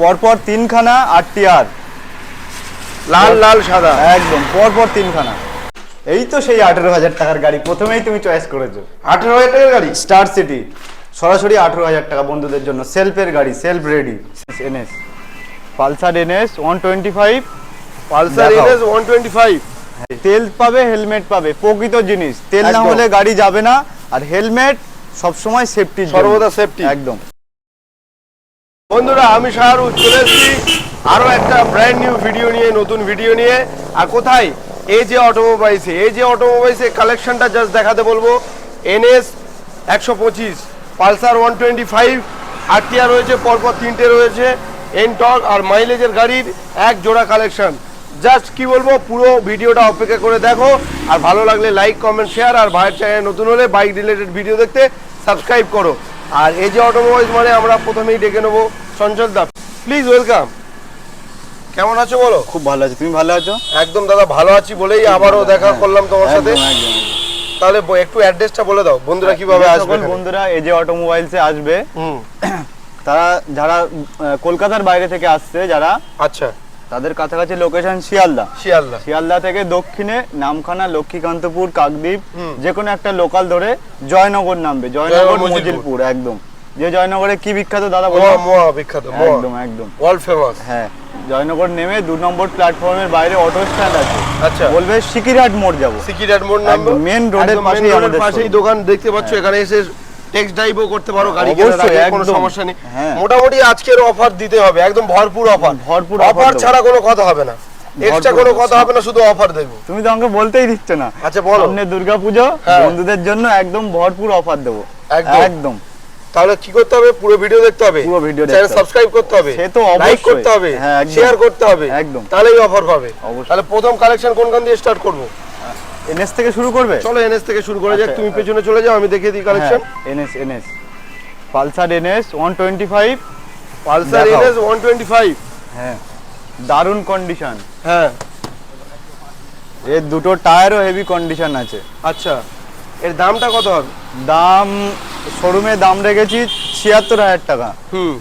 পরপর তিনখানা আর। টিআর লাল লাল সাদা। একদম পরপর তিনখানা। এই তো সেই আঠেরো হাজার টাকার গাড়ি প্রথমেই তুমি চয়েস করেছ। আঠেরো হাজার টাকার গাড়ি? স্টার সিটি সরাসরি আঠেরো হাজার টাকা বন্ধুদের জন্য সেলফের গাড়ি self ready NS Pulsar NS one twenty five Pulsar. NS one twenty five তেল পাবে হেলমেট পাবে প্রকৃত জিনিস। তেল না হলে গাড়ি যাবে না আর হেলমেট সবসময় সেফটি সর্বদা safety। একদম। বন্ধুরা, আমি শাহরুখ, চলে এসেছি আরও একটা ব্র্যান্ড নিউ ভিডিও নিয়ে, নতুন ভিডিও নিয়ে। আর কোথায়? এই যে অটোমোবাইলসে এই যে অটোমোবাইলসে কালেকশনটা জাস্ট দেখাতে বলব। এনএস একশো পঁচিশ, Pulsar one twenty five RTR রয়েছে, পরপর তিনটে রয়েছে এনটক আর মাইলেজের গাড়ির এক জোড়া কালেকশন জাস্ট কি বলব, পুরো ভিডিওটা অপেক্ষা করে দেখো। আর ভালো লাগলে লাইক কমেন্ট শেয়ার আর ভাইয়ের চ্যানেল নতুন হলে বাইক রিলেটেড ভিডিও দেখতে সাবস্ক্রাইব করো। আর এই যে অটোমোবাইল মানে আমরা প্রথমেই ডেকে নেব। চঞ্চল দা প্লিজ ওয়েলকাম কেমন আছো বলো? খুব ভালো আছে। তুমি ভালো আছো? একদম দাদা ভালো আছি বলেই আবারও দেখা হ্যাঁ, করলাম তোমার সাথে। তাহলে একটু অ্যাড্রেসটা বলে দাও। বন্ধুরা কীভাবে আসবে বন্ধুরা এই যে অটোমোবাইলসে আসবে। হুম। তারা যারা কলকাতার বাইরে থেকে আসছে যারা আচ্ছা। তাদের কাছাকাছি লোকেশন শিয়ালদা। শিয়ালদা। শিয়ালদা থেকে দক্ষিণে নামখানা লক্ষ্মীকান্তপুর কাকদ্বীপ। যে কোনো একটা লোকাল ধরে জয়নগর নামবে। জয়নগর মজিলপুর। একদম। যে জয়নগরে কি বিখ্যাত দাদা বলো মোয়া বিখ্যাত একদম একদম। ওয়ার্ল্ড ফেমাস হ্যাঁ জয়নগর নেমে দু নম্বর প্ল্যাটফর্মের বাইরে অটো স্ট্যান্ড আছে। আচ্ছা। বলবে সিকিরহাট মোড় যাব। সিকিরাট মোড় নামবো। একদম, রোডের পাশেই আমাদের পাশেই দোকান দেখতে পাচ্ছ এখানে এসে টেক্সট ড্রাইভও করতে পারো গাড়ি কেনার আগে কোনো সমস্যা নেই। হ্যাঁ। মোটামুটি আজকের অফার দিতে হবে একদম ভরপুর অফার ভরপুর অফার ছাড়া কোনো কথা হবে না। এক্সট্রা কোনো কথা হবে না শুধু অফার দেবো। তুমি তো আমাকে বলতেই দিচ্ছ না। আচ্ছা বলো। সামনে দুর্গাপুজো হ্যাঁ। বন্ধুদের জন্য একদম ভরপুর অফার দেবো। একদম। তাহলে কি করতে হবে? পুরো ভিডিও দেখতে হবে। পুরো চ্যানেল হবে। সাবস্ক্রাইব করতে হবে। সে তো লাইক করতে হবে। হ্যাঁ, শেয়ার করতে হবে। একদম। তাহলেই অফার পাবে। তাহলে প্রথম কালেকশন কোনখান দিয়ে স্টার্ট করব? এনএস থেকে শুরু করবে? চলো এনএস থেকে শুরু করে যাক আচ্ছা, তুমি পেছনে চলে যাও আমি দেখিয়ে দিই collection NS NS. Pulsar NS one twenty five Pulsar দেখাও। এনএস 125 হ্যাঁ দারুণ কন্ডিশন হ্যাঁ। এর দুটো টায়ারও হেভি কন্ডিশন আছে। আচ্ছা এর দামটা কত হবে? দাম শোরুমে দাম রেখেছি ছিয়াত্তর হাজার টাকা। হুম।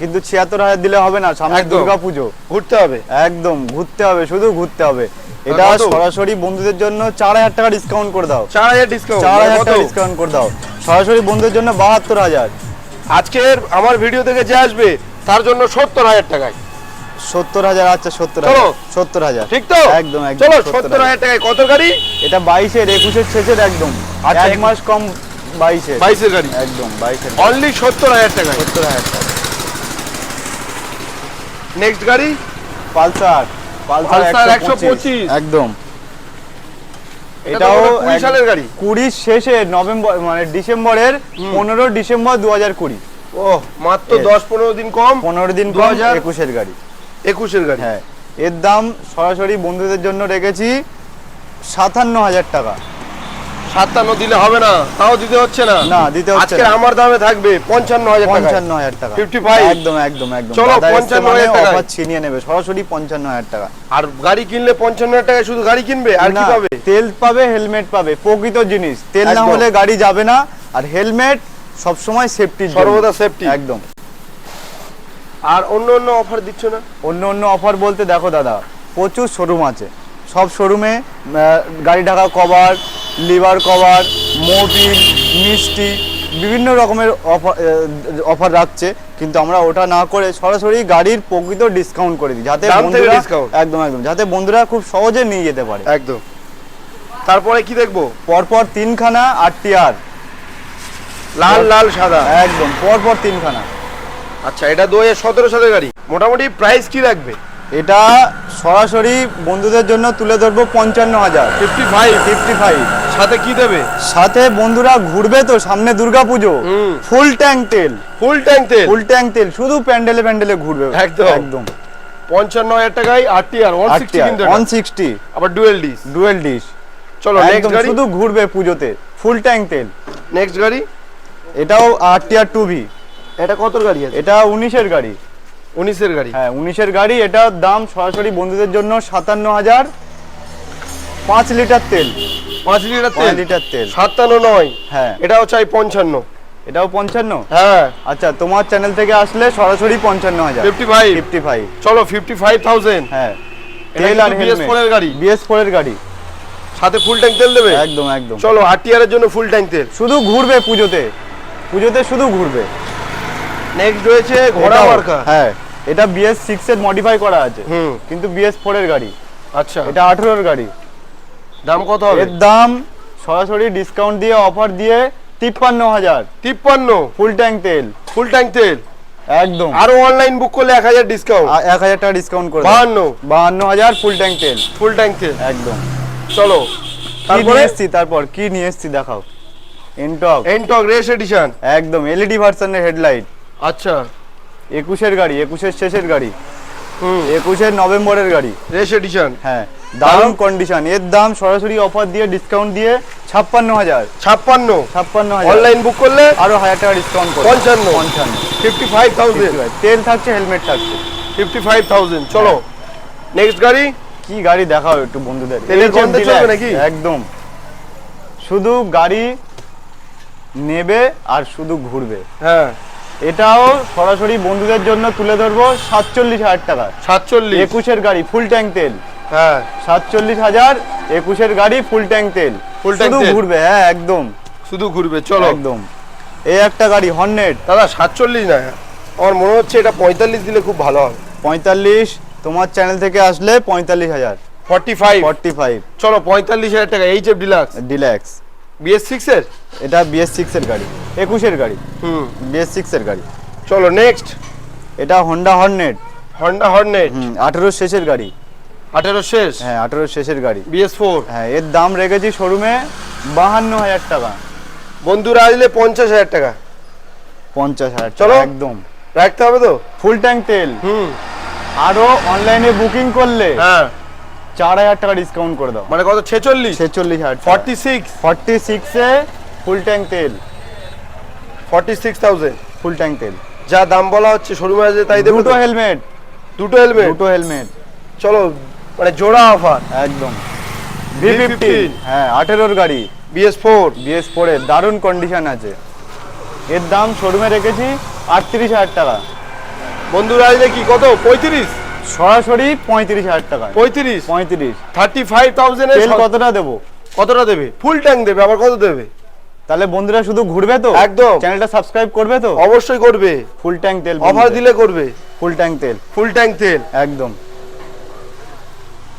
কিন্তু ছিয়াত্তর হাজার দিলে হবে না সামনে। দুর্গা পুজো ঘুরতে হবে। একদম ঘুরতে হবে শুধু ঘুরতে হবে। এটা সরাসরি বন্ধুদের জন্য চার হাজার টাকা ডিসকাউন্ট করে দাও। 4000 ডিসকাউন্ট চার হাজার টাকা ডিসকাউন্ট করে দাও। সরাসরি বন্ধুদের জন্য বাহাত্তর হাজার। আজকের আমার ভিডিও থেকে যে আসবে তার জন্য 70000 টাকায়। সত্তর হাজার আচ্ছা সত্তর হাজার। সত্তর হাজার। ঠিক তো? একদম একদম চলো 70,000 70000 টাকায় কত গাড়ি? এটা বাইশের একুশের শেষের একদম। আচ্ছা, এক মাস কম বাইশের। 22 এর গাড়ি। একদম বাইশের। অনলি 70000 টাকায়। সত্তর হাজার টাকা। নেক্সট গাড়ি? পালসার। পালসার 125 একদম। এটাও তো 20 সালের গাড়ি। কুড়ির শেষে নভেম্বর মানে ডিসেম্বরের পনেরো ডিসেম্বর দু হাজার কুড়ি। ও মাত্র 10 15 দিন কম? পনেরো দিন কম 2000 একুশের গাড়ি। 21 এর গাড়ি। হ্যাঁ। এর দাম সরাসরি বন্ধুদের জন্য রেখেছি সাতান্ন হাজার টাকা। 57 দিলে হবে না তাও দিতে হচ্ছে না। না, দিতে হচ্ছে আজকে আমার দামে থাকবে 55000 টাকা পঞ্চান্ন হাজার টাকা। 55 একদম একদম একদম। চলো, 55 মানে হাজার। অফার ছিনিয়ে নেবে সরাসরি পঞ্চান্ন হাজার টাকা। আর গাড়ি কিনলে 55000 টাকায় শুধু গাড়ি কিনবে আর কি পাবে? তেল পাবে হেলমেট পাবে প্রকৃত জিনিস। তেল না হলে গাড়ি যাবে না আর হেলমেট সবসময় সেফটি সর্বদা সেফটি একদম। আর অন্য অন্য অফার দিচ্ছ না? অন্য অন্য অফার বলতে দেখো দাদা প্রচুর শোরুম আছে। সব শোরুমে গাড়ি ঢাকা কভার লিভার কভার মোবিল মিষ্টি বিভিন্ন রকমের অফার অফার রাখছে। কিন্তু আমরা ওটা না করে সরাসরি গাড়ির প্রকৃত ডিসকাউন্ট করে দিই যাতে বন্ধুরা একদম একদম যাতে বন্ধুরা খুব সহজে নিয়ে যেতে পারে। একদম। তারপরে কি দেখব? পরপর তিনখানা আর টিআর লাল লাল সাদা। একদম পরপর তিনখানা। আচ্ছা এটা 2017 সালের গাড়ি। মোটামুটি প্রাইস কি রাখবে? এটা সরাসরি বন্ধুদের জন্য তুলে ধরবো পঞ্চান্ন হাজার। 55 ফিফটি ফাইভ সাথে কি দেবে? সাথে বন্ধুরা ঘুরবে তো সামনে দুর্গাপুজো। হুম। ফুল ট্যাঙ্ক তেল। ফুল ট্যাঙ্ক তেল? ফুল ট্যাঙ্ক তেল। শুধু প্যান্ডেলে প্যান্ডেলে ঘুরবে। একদম। একদম। 55000 টাকায় আরটিআর 160 কিন্তু ওয়ান এটা। সিক্সটি আবার ডুয়েল ডিস ডুয়েল ডিশ চলো নেক্সট গাড়ি। শুধু ঘুরবে পুজোতে। ফুল ট্যাঙ্ক তেল। নেক্সট গাড়ি? এটাও আর টিআর টু ভি এটা কত গাড়ি আছে? এটা উনিশের গাড়ি। 19 এর গাড়ি। হ্যাঁ উনিশের গাড়ি এটার দাম সরাসরি বন্ধুদের জন্য সাতান্ন হাজার পাঁচ লিটার তেল। পাঁচ লিটার তেল? লিটার তেল। 57 নয়। হ্যাঁ। এটাও চাই 55 এটাও পঞ্চান্ন? হ্যাঁ। আচ্ছা তোমার চ্যানেল থেকে আসলে সরাসরি পঞ্চান্ন হাজার ফিফটি ফাইভ ফিফটি ফাইভ চলো ফিফটি ফাইভ থাউজেন্ড হ্যাঁ তেল আর বিএস BS4 এর গাড়ি? বিএস ফোর এর গাড়ি। সাথে ফুল ট্যাঙ্ক তেল দেবে? একদম একদম। চলো আরটিআর জন্য ফুল ট্যাঙ্ক তেল। শুধু ঘুরবে পুজোতে। পুজোতে শুধু ঘুরবে। নেক্সট রয়েছে ঘোড়া মার্কা। হ্যাঁ। এটা বিএস সিক্স এর মডিফাই করা আছে। কিন্তু বিএস ফোর এর গাড়ি। আচ্ছা। এটা আঠেরোর গাড়ি। দাম কত হবে? এর দাম সরাসরি ডিসকাউন্ট দিয়ে অফার দিয়ে তিপ্পান্ন হাজার। তিপ্পান্ন? ফুল ট্যাঙ্ক তেল। ফুল ট্যাঙ্ক তেল? একদম। আরও অনলাইন বুক করলে এক হাজার ডিসকাউন্ট এক হাজার টাকা ডিসকাউন্ট করে। বাহান্ন? বাহান্ন হাজার ফুল ট্যাঙ্ক তেল। ফুল ট্যাঙ্ক তেল? একদম। চলো তারপরে? এসছি? তারপর কি নিয়ে এসছি দেখাও। এনটক এনটক রেস এডিশন একদম এলইডি ভার্সনের হেডলাইট আচ্ছা। একুশের গাড়ি একুশের শেষের গাড়ি হুম। একুশের নভেম্বরের গাড়ি। রেস এডিশন হ্যাঁ দারুণ কন্ডিশন এর দাম সরাসরি অফার দিয়ে ডিসকাউন্ট দিয়ে ছাপ্পান্ন হাজার। ছাপ্পান্ন। ছাপ্পান্ন হাজার। অনলাইন বুক করলে আরও হাজার টাকা ডিসকাউন্ট পঞ্চান্ন। পঞ্চান্ন। ফিফটি ফাইভ থাউজেন্ড তেল থাকছে হেলমেট থাকছে। ফিফটি ফাইভ থাউজেন্ড চলো নেক্সট গাড়ি? কি গাড়ি দেখাও একটু বন্ধুদের। নাকি? একদম। শুধু গাড়ি নেবে আর শুধু ঘুরবে। হ্যাঁ। এটাও সরাসরি বন্ধুদের জন্য তুলে ধরবো সাতচল্লিশ হাজার টাকা। সাতচল্লিশ? একুশের গাড়ি ফুল ট্যাঙ্ক তেল। হ্যাঁ। সাতচল্লিশ হাজার একুশের গাড়ি ফুল ট্যাঙ্ক তেল। শুধু তেল। ঘুরবে হ্যাঁ একদম। শুধু ঘুরবে চলো। একদম। এই একটা গাড়ি হর্নেট দাদা সাতচল্লিশ না আমার মনে হচ্ছে এটা পঁয়তাল্লিশ দিলে খুব ভালো হবে পঁয়তাল্লিশ তোমার চ্যানেল থেকে আসলে পঁয়তাল্লিশ হাজার। ফর্টি ফাইভ ফর্টি ফাইভ চলো পঁয়তাল্লিশ হাজার টাকা H F deluxe deluxe BS six এর? এটা বিএস সিক্স এর গাড়ি। একুশের গাড়ি। হুম। বিএস সিক্স এর গাড়ি। চলো নেক্সট এটা হন্ডা হর্নেট হন্ডা হর্নেট হুম আঠেরোর শেষের গাড়ি। আঠেরো শেষ? হ্যাঁ আঠেরোর শেষের গাড়ি। বিএস ফোর হ্যাঁ এর দাম রেখেছি শোরুমে বাহান্ন হাজার টাকা। বন্ধুরা আসলে পঞ্চাশ হাজার টাকা। পঞ্চাশ হাজার চলো। চলো। একদম। রাখতে হবে তো? ফুল ট্যাঙ্ক তেল। হুম। আরও অনলাইনে বুকিং করলে হ্যাঁ। চার হাজার টাকা ডিসকাউন্ট করে দাও। মানে কত? ছেচল্লিশ? ছেচল্লিশ হাজার ফর্টি সিক্স ফর্টি সিক্সে ফুল ট্যাঙ্ক তেল। Forty six thousand full tank তেল। যা দাম বলা হচ্ছে শোরুমে আসলে তাই দেবো দুটো? হেলমেট দুটো হেলমেট দুটো হেলমেট চলো মানে জোড়া অফার একদম। ভি V15 ফিফটিন হ্যাঁ আঠেরোর গাড়ি। বিএস ফোর বিএস ফোরে দারুণ কন্ডিশন আছে। এর দাম শোরুমে রেখেছি আটত্রিশ হাজার টাকা। বন্ধুরা কি কত? পঁয়ত্রিশ? সরাসরি পঁয়ত্রিশ হাজার টাকা পঁয়ত্রিশ? পঁয়ত্রিশ। থার্টি ফাইভ থাউজেন্ডের তেল কতটা দেবো? কতটা দেবে? ফুল ট্যাঙ্ক দেবে আবার কত দেবে? তাহলে বন্ধুরা শুধু ঘুরবে তো? একদম। চ্যানেলটা সাবস্ক্রাইব করবে তো? অবশ্যই করবে। ফুল ট্যাঙ্ক তেল অফার দিলে করবে। ফুল ট্যাঙ্ক তেল। ফুল ট্যাঙ্ক তেল। একদম।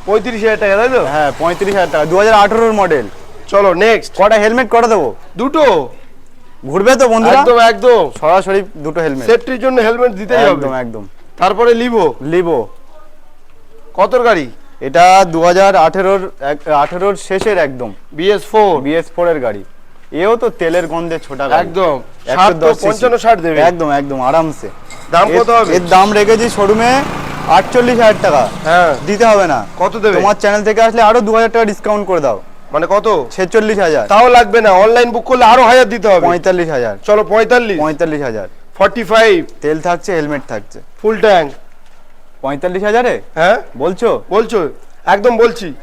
পঁয়ত্রিশ হাজার টাকা তাই তো? হ্যাঁ পঁয়ত্রিশ হাজার টাকা। দু হাজার আঠেরোর মডেল চলো নেক্সট কটা হেলমেট করে দেবো? দুটো। ঘুরবে তো বন্ধুরা? একদম একদম। সরাসরি দুটো হেলমেট সেফটির জন্য হেলমেট দিতেই হবে। একদম। একদম তারপরে লিভো লিভো কতর গাড়ি? এটা দু হাজার আঠেরোর আঠেরোর শেষের একদম। BS four. বিএস ফোর এর গাড়ি। এও তো তেলের গন্ধে ছোটা একদম। পঞ্চান্ন ষাট দেবে। একদম একদম আরামসে। দাম কত হবে? এর দাম রেখেছি শোরুমে আটচল্লিশ হাজার টাকা। হ্যাঁ। দিতে হবে না। কত দেবে? তোমার চ্যানেল থেকে আসলে আরও দু হাজার টাকা ডিসকাউন্ট করে দাও। মানে কত? ছেচল্লিশ হাজার। তাও লাগবে না। অনলাইন বুক করলে আরও হাজার দিতে হবে। পঁয়তাল্লিশ হাজার। চলো পঁয়তাল্লিশ। পঁয়তাল্লিশ হাজার। ফর্টি ফাইভ তেল থাকছে হেলমেট থাকছে। ফুল ট্যাঙ্ক পঁয়তাল্লিশ হাজারে? হ্যাঁ। বলছো? বলছো একদম বলছি।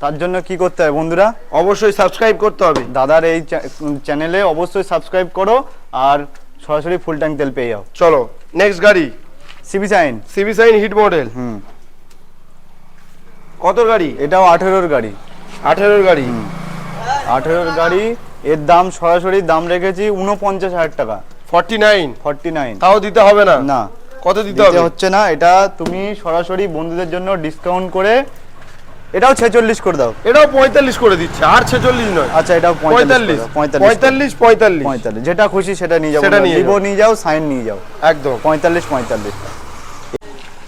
তার জন্য কি করতে হবে বন্ধুরা? অবশ্যই সাবস্ক্রাইব করতে হবে। দাদার এই চ্যা- চ্যানেলে অবশ্যই সাবস্ক্রাইব করো আর সরাসরি ফুল ট্যাঙ্ক তেল পেয়ে যাও। চলো নেক্সট গাড়ি। CB Shine CB Shine hit model হুম। কত গাড়ি? এটাও আঠেরোর গাড়ি। আঠেরোর গাড়ি। আঠেরোর গাড়ি এর দাম সরাসরি দাম রেখেছি উনপঞ্চাশ হাজার টাকা। ফর্টি নাইন ফর্টি নাইন তাও দিতে হবে না? না। কত দিতে হবে? হচ্ছে না এটা তুমি সরাসরি বন্ধুদের জন্য ডিসকাউন্ট করে এটাও ছেচল্লিশ করে দাও। এটাও পঁয়তাল্লিশ করে দিচ্ছে আর ছেচল্লিশ নয়। আচ্ছা এটাও পঁয়তাল্লিশ পঁয়তাল্লিশ পঁয়তাল্লিশ পঁয়তাল্লিশ যেটা খুশি সেটা নিয়ে যাও সেটা নিয়ে যাও। নিয়ে যাও সাইন নিয়ে যাও। একদম। পঁয়তাল্লিশ পঁয়তাল্লিশ।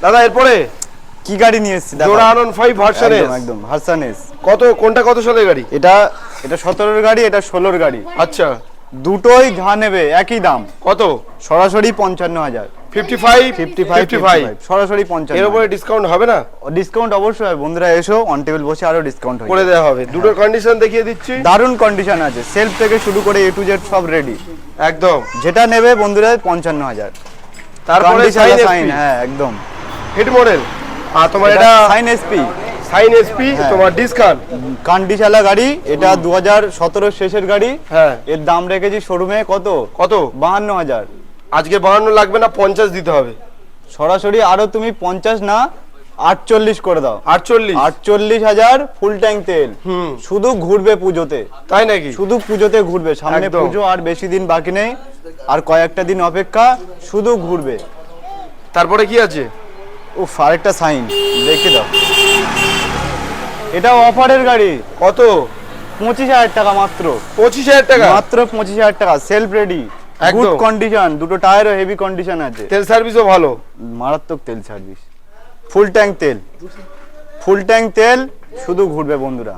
দাদা এরপরে? কি গাড়ি নিয়ে এসেছি। জোড়া আনন ফাইভ ভার্সন একদম একদম ভার্সানেস কত কোনটা কত সালের গাড়ি? এটা এটা সতেরোর গাড়ি এটা ষোলোর গাড়ি। আচ্ছা। দুটোই ঘা নেবে একই দাম। কত? সরাসরি পঞ্চান্ন হাজার। Fifty five fifty five fifty five সরাসরি এর পঞ্চান্ন উপরে ডিসকাউন্ট হবে না? ডিসকাউন্ট অবশ্যই বন্ধুরা এসো অন টেবিল বসে আরও ডিসকাউন্ট করে দেওয়া হবে। দুটোর কন্ডিশন দেখিয়ে দিচ্ছি। দারুণ কন্ডিশন আছে। সেলফ থেকে শুরু করে এ টু জেড সব রেডি একদম। যেটা নেবে বন্ধুরা পঞ্চান্ন হাজার। তারপরে সাইন সাইন হ্যাঁ একদম। হিট মডেল আর তোমার এটা সাইন এসপি সাইন এসপি হ্যাঁ। তোমার ডিসকাউন্ট কান্ডি চালা গাড়ি এটা দু হাজার সতেরো শেষের গাড়ি। হ্যাঁ। এর দাম রেখেছি শোরুমে কত? কত? বাহান্ন হাজার। আজকে বাহান্ন লাগবে না পঞ্চাশ দিতে হবে। সরাসরি আরও তুমি পঞ্চাশ না আটচল্লিশ করে দাও। আটচল্লিশ। আটচল্লিশ হাজার ফুল ট্যাঙ্ক তেল। শুধু ঘুরবে পুজোতে। তাই নাকি? শুধু পুজোতে ঘুরবে। সামনে পুজো আর বেশি দিন বাকি নেই আর কয়েকটা দিন অপেক্ষা শুধু ঘুরবে। তারপরে কি আছে? ও আরেকটা সাইন দেখে দাও। এটা অফারের গাড়ি। কত? পঁচিশ হাজার টাকা মাত্র। পঁচিশ হাজার টাকা? মাত্র পঁচিশ হাজার টাকা সেলফ রেডি গুড কন্ডিশন দুটো টায়ারও হেভি কন্ডিশন আছে। তেল সার্ভিসও ভালো। মারাত্মক তেল সার্ভিস ফুল ট্যাঙ্ক তেল। ফুল ট্যাঙ্ক তেল শুধু ঘুরবে বন্ধুরা।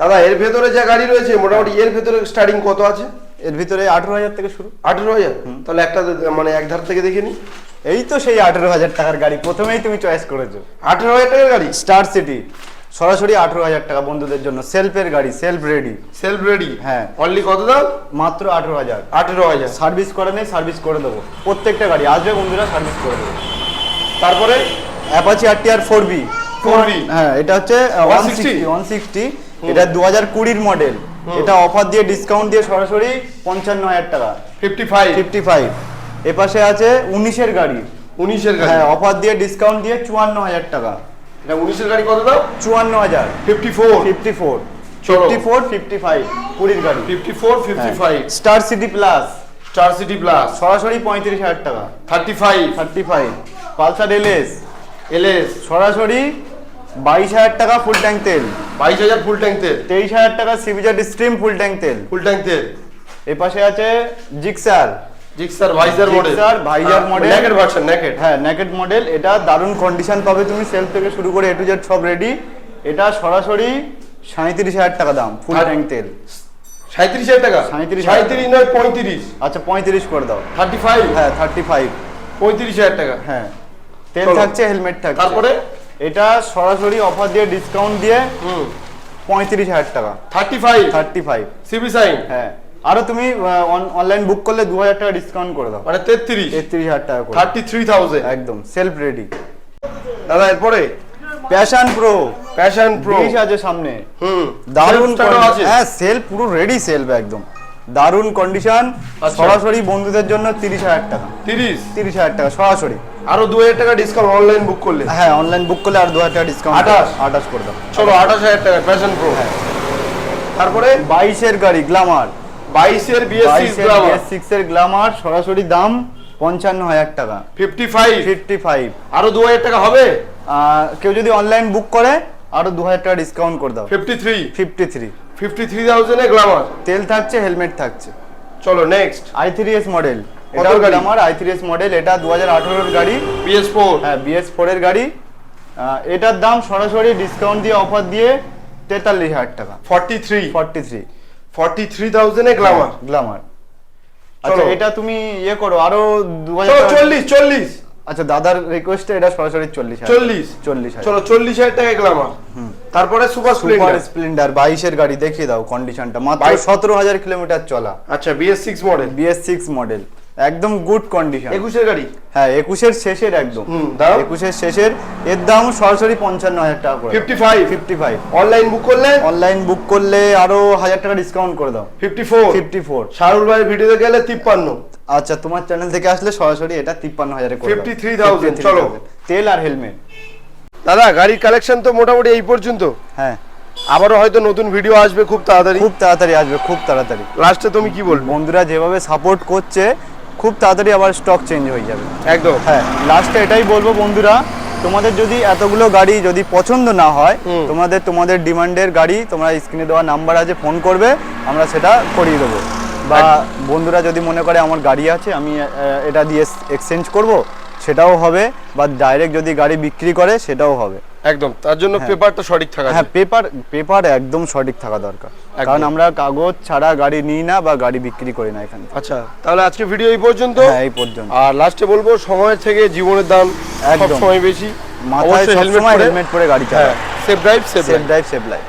দাদা এর ভেতরে যা গাড়ি রয়েছে মোটামুটি এর ভেতরে স্টার্টিং কত আছে? এর ভিতরে আঠেরো হাজার থেকে শুরু। আঠেরো হাজার? তাহলে একটা মানে এক ধার থেকে দেখে নি। এই তো সেই আঠেরো হাজার টাকার গাড়ি প্রথমেই তুমি চয়েস করেছ। আঠেরো হাজার টাকার গাড়ি? স্টার সিটি সরাসরি আঠেরো হাজার টাকা বন্ধুদের জন্য। সেলফের গাড়ি সেলফ রেডি সেলফ রেডি হ্যাঁ। অনলি কত দাম মাত্র আঠেরো হাজার। আঠেরো হাজার। সার্ভিস করে নেই সার্ভিস করে দেবো। প্রত্যেকটা গাড়ি আসবে বন্ধুরা সার্ভিস করে দেবো। তারপরে? Apache R T R four V 4B হ্যাঁ এটা হচ্ছে ওয়ান সিক্সটি ওয়ান সিক্সটি এটা দু হাজার কুড়ির মডেল এটা অফার দিয়ে ডিসকাউন্ট দিয়ে সরাসরি পঞ্চান্ন হাজার টাকা। ফিফটি ফাইভ ফিফটি ফাইভ এপাশে আছে উনিশের গাড়ি। উনিশের গাড়ি। হ্যাঁ অফার দিয়ে ডিসকাউন্ট দিয়ে চুয়ান্ন হাজার টাকা। এটা উনিশের গাড়ি কত দাম চুয়ান্ন হাজার। Fifty four. Fifty four. Fifty four fifty five. কুড়ির গাড়ি। Fifty four fifty five. Star city plus. Star city plus. সরাসরি পঁয়ত্রিশ হাজার টাকা। Thirty five. Thirty five. Pulsar LS. LS. সরাসরি বাইশ হাজার টাকা ফুল ট্যাঙ্ক তেল। বাইশ হাজার ফুল ট্যাঙ্ক তেল। তেইশ হাজার টাকা সিভিজার স্ট্রিম ফুল ট্যাঙ্ক তেল। ফুল ট্যাঙ্ক তেল। এ পাশে আছে Gixxer. Gixxer visor model Gixxer visor version হ্যাঁ মডেল এটা দারুণ কন্ডিশন পাবে তুমি। সেলফ থেকে শুরু করে এ টু জেড সব রেডি এটা সরাসরি সাঁত্রিশ হাজার টাকা দাম ফুল ট্যাঙ্ক তেল। সাঁত্রিশ হাজার টাকা? 37,000 সাঁত্রিশ নয় পঁয়ত্রিশ। আচ্ছা পঁয়ত্রিশ করে দাও। থার্টি ফাইভ হ্যাঁ থার্টি ফাইভ পঁয়ত্রিশ হাজার টাকা? হ্যাঁ। তেল থাকছে হেলমেট থাকছে। তারপরে? এটা সরাসরি অফার দিয়ে ডিসকাউন্ট দিয়ে হুম। পঁয়ত্রিশ হাজার টাকা। Thirty five thirty five CB Shine হ্যাঁ। আরও তুমি অনলাইন বুক করলে দু হাজার টাকা ডিসকাউন্ট করে দাও। মানে তেত্রিশ? তেত্রিশ হাজার টাকা করে। থার্টি থ্রি থাউজেন্ড একদম সেলফ রেডি দাদা এরপরে? প্যাশন প্রো প্যাশন প্রো বিশ আছে সামনে। হুম। Self-start আছে? হ্যাঁ সেল পুরো রেডি সেলফ একদম। দারুণ কন্ডিশন আচ্ছা। সরাসরি বন্ধুদের জন্য তিরিশ হাজার টাকা। তিরিশ? তিরিশ হাজার টাকা সরাসরি। আরও দু হাজার টাকা ডিসকাউন্ট অনলাইন বুক করলে? হ্যাঁ অনলাইন বুক করলে আর দু হাজার টাকা ডিসকাউন্ট আঠাশ? আঠাশ করে দাও। চলো আঠাশ হাজার টাকা প্যাশন প্রো হ্যাঁ। তারপরে? বাইশের গাড়ি গ্লামার বাইশের বিএসসি বাইশের বিএস সিক্স এর গ্লামার সরাসরি দাম পঞ্চান্ন হাজার টাকা। আরও টাকা হবে? কেউ যদি অনলাইন বুক করে আরও টাকা ডিসকাউন্ট করে দাও। গ্লামার তেল থাকছে হেলমেট থাকছে। চলো next i three S model এটাও আই থ্রি এস মডেল এটা দু হাজার আঠেরোর গাড়ি। বিএস ফোর হ্যাঁ বিএস ফোর এর গাড়ি। এটার দাম সরাসরি ডিসকাউন্ট দিয়ে অফার দিয়ে তেতাল্লিশ হাজার টাকা। Forty three forty three forty এ গ্ল্যামার গ্লামার গ্লামার আচ্ছা এটা তুমি ইয়ে করো আরও দু চলো হাজার চল্লিশ চল্লিশ। আচ্ছা দাদার রিকোয়েস্টে এটা সরাসরি চল্লিশ হাজার। চল্লিশ। চল্লিশ হাজার। চলো চল্লিশ হাজার টাকা গ্ল্যামার তারপরে সুপার সুপার স্প্লেন্ডার স্প্লেন্ডার বাইশের গাড়ি দেখিয়ে দাও কন্ডিশনটা মাত্র বাইশ- সতেরো হাজার কিলোমিটার চলা। আচ্ছা BS six model BS six model একদম গুড কন্ডিশন একুশের গাড়ি? হ্যাঁ একুশের শেষের একদম। একুশের শেষের এর দাম সরাসরি পঞ্চান্ন হাজার টাকা করে। Fifty five fifty five online book করলে? অনলাইন বুক করলে আরও হাজার টাকা ডিসকাউন্ট করে দাও। Fifty four fifty four Shahrul ভাইয়ের ভিডিওতে গেলে তিপ্পান্ন। আচ্ছা তোমার চ্যানেল থেকে আসলে সরাসরি এটা তিপ্পান্ন হাজারে দাও। 53,000 53,000 চলো। তেল আর হেলমেট দাদা গাড়ির কালেকশন তো মোটামুটি এই পর্যন্ত। হ্যাঁ। আবারও হয়তো নতুন ভিডিও আসবে খুব তাড়াতাড়ি। খুব তাড়াতাড়ি আসবে খুব তাড়াতাড়ি। লাস্টে তুমি কি বলবে? বন্ধুরা যেভাবে সাপোর্ট করছে খুব তাড়াতাড়ি আবার স্টক চেঞ্জ হয়ে যাবে। একদম। হ্যাঁ লাস্টে এটাই বলব বন্ধুরা তোমাদের যদি এতগুলো গাড়ি যদি পছন্দ না হয় তোমাদের তোমাদের ডিমান্ডের গাড়ি তোমরা স্ক্রিনে দেওয়া নাম্বার আছে ফোন করবে আমরা সেটা করিয়ে দেবো। বা বন্ধুরা যদি মনে করে আমার গাড়ি আছে আমি এটা দিয়ে এক্সচেঞ্জ করব সেটাও হবে বা ডাইরেক্ট যদি গাড়ি বিক্রি করে সেটাও হবে। একদম তার জন্য পেপারটা সঠিক থাকা হ্যাঁ পেপার পেপার একদম সঠিক থাকা দরকার। কারণ আমরা কাগজ ছাড়া গাড়ি নিই না বা গাড়ি বিক্রি করি না এখানে আচ্ছা তাহলে আজকে ভিডিও এই পর্যন্ত। হ্যাঁ এই পর্যন্ত। আর লাস্টে বলব সময়ের থেকে জীবনের দাম একদম। সময় বেশি। মাথায় হেলমেট পরে গাড়ি হ্যাঁ চালায় safe drive safe drive safe life